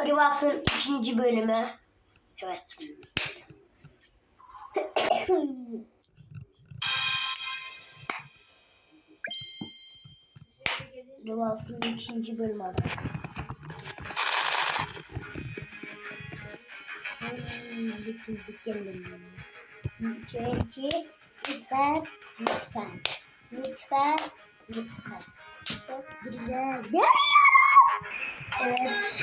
Rivas'ın ikinci bölümü. Evet. Rivas'ın ikinci bölümü arkadaşlar. Müzik müzik gelin. Çünkü lütfen lütfen lütfen lütfen çok güzel geliyorum. Evet.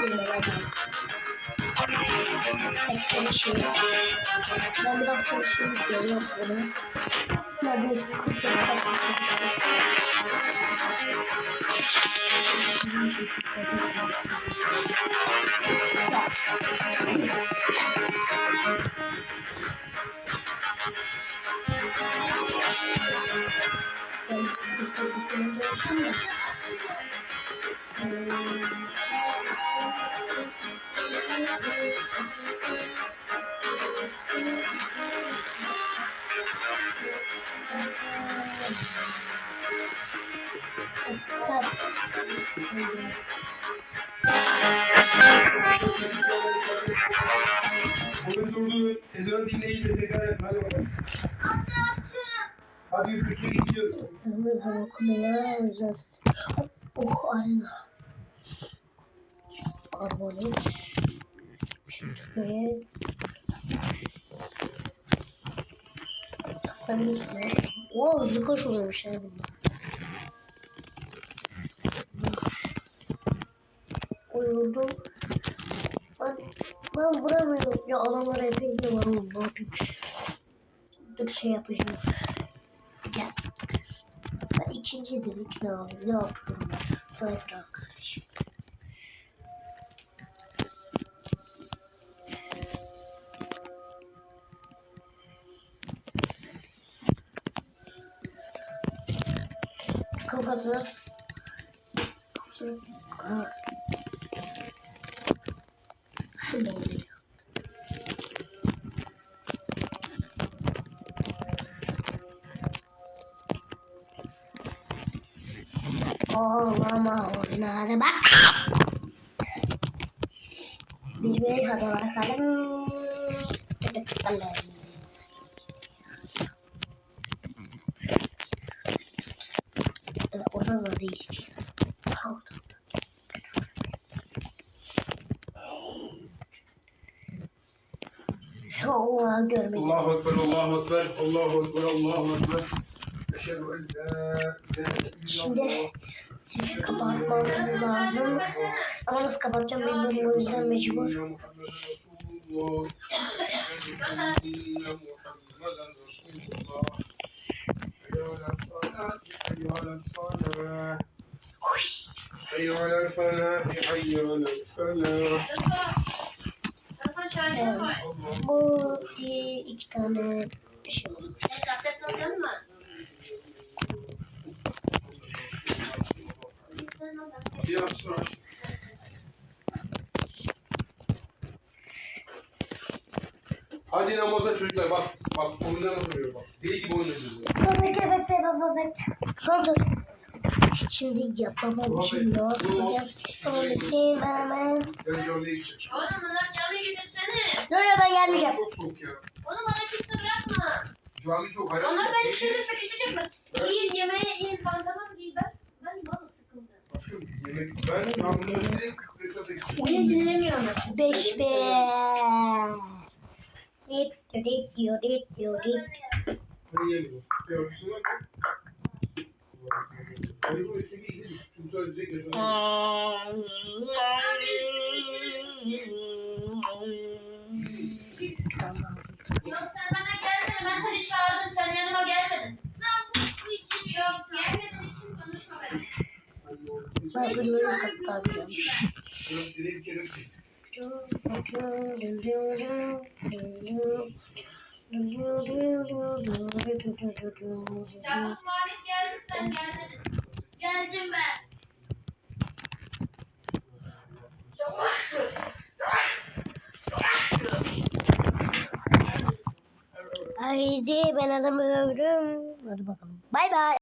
Arabaları Ben biraz çalışayım geliyorum bunu. Neredeyse 45 dakika çalıştım. Ben 45 dakika çalıştım da. Oyun durdu. Ezan dinleyin de tekrar et. Hadi bakalım. Hadi üst üste gidiyoruz. Ramazan okumaya özel ses. Oh arena. Arbalet. Şuraya. Asabilirsin. Oo hızlı koşuluyormuş ya bunda. Uyurdum. Ben, ben vuramıyorum. Ya adamlar epey de var oğlum ne yapayım. Dur şey yapacağım. Gel. Ben ikinci dedik ne alayım ne yapıyorum ben. Sniper al oluyor? Oğlama oynadı bak. Bir hadi bakalım. Hadi bakalım. Görmedim. Allahu Ekber, Allahu Ekber, Allahu Ekber, Allahu Ekber. Eşhedü en la ilahe illallah. sesi kapatmam lazım. Ama nasıl kapatacağım bilmiyorum o yüzden mecbur. Resulullah. Muhammeden Resulullah. İki tane şey oldu. Ses abdest alacak mı? Sen al ben. Bir yapsın. Hadi namaza çocuklar bak. Bak oyunlar nasıl oynuyor bak. Deli gibi oynuyoruz. ya. Baba bekle baba bekle. Son tur. Şimdi yapamam şimdi ne yapacağız? Ama bekleyeyim hemen. Oğlum bunlar cami getirsene. Yok yok ben gelmeyeceğim. Çok soğuk ya. Oğlum bana kimse bırakma. Cami çok hayat. Onlar beni şimdi sıkışacak. Yiyin yemeğe yiyin pantolon giy ben. Ben bana sıkıldım. Bakın yemek. Ben gideceğim. Beni dinlemiyorlar. Beş be. Dit dit diyor dit diyor dit. Hadi yiyelim. Yok sen bana gelsene ben seni çağırdım sen yanıma gelmedin. Sen bu için yok gelmediğin için konuşma benimle. Bilmiyorum kapatacağım. Biraz ileri bir kere bir- Yakup Malik geldi sen gelmedin. Geldim ben. Haydi ben adamı övdüm. Hadi bakalım. Bay bay.